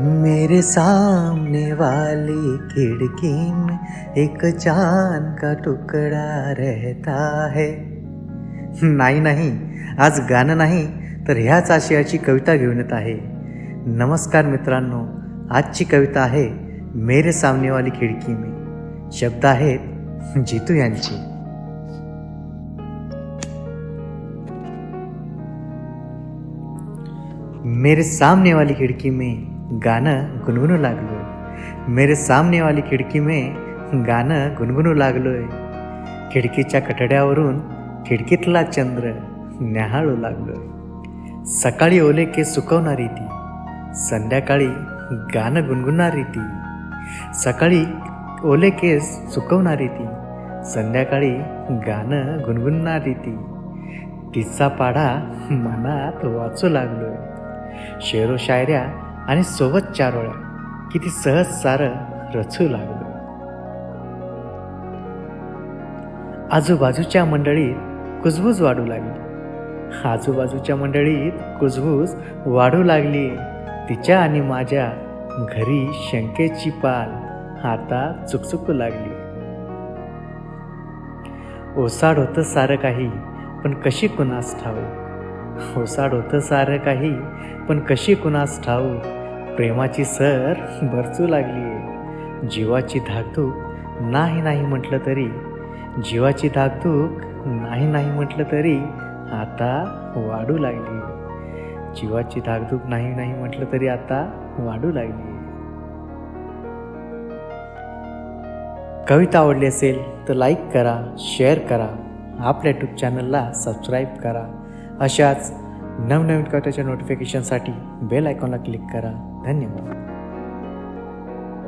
मेरे सामने वाली खिड़की में एक चांद का टुकड़ा रहता है। नाही नाही आज गाणं नाही तर ह्याच आशयाची कविता घेऊन येत आहे. नमस्कार मित्रांनो आजची कविता आहे मेरे सामने वाली खिडकी में. शब्द आहेत जितू यांची. मेरे सामने वाली खिड़की में गाणं गुणगुणू लागलो मेरे सामने वाली खिडकी में गाणं गुणगुणू लागलोय. खिडकीच्या कठड्यावरून खिडकीतला चंद्र न्याहाळू लागलोय. सकाळी ओले केस सुकवणारी ती संध्याकाळी गाणं गुणगुणणारी ती सकाळी ओले केस सुकवणारी ती संध्याकाळी गाणं गुणगुणणारी ती. तिचा पाढा मनात वाचू लागलोय. शेरो शायऱ्या आणि सोबत चारोळ्या किती सहज सारं रचू लागलो. आजूबाजूच्या मंडळीत कुजबूज वाढू लागली. आजूबाजूच्या मंडळीत कुजबूज वाढू लागली. तिच्या आणि माझ्या घरी शंकेची पाल आता चुकचुकू लागली. ओसाड होतं सारं काही पण कशी कुणास ठाऊ ओसाड होतं सारं काही पण कशी कुणास ठाऊ प्रेमाची सर बरचू लागली जीवाची धाकधूक नाही नाही म्हटलं तरी जीवाची धाकधूक नाही नाही म्हटलं तरी आता वाढू लागली जीवाची धाकधूक नाही नाही म्हटलं तरी आता वाढू लागली कविता आवडली असेल तर लाईक करा शेअर करा आपल्या यूट्यूब चॅनलला सबस्क्राईब करा. अशाच नवनवीन कवितेच्या नोटिफिकेशनसाठी बेल आयकॉनला क्लिक करा. धन्यवाद.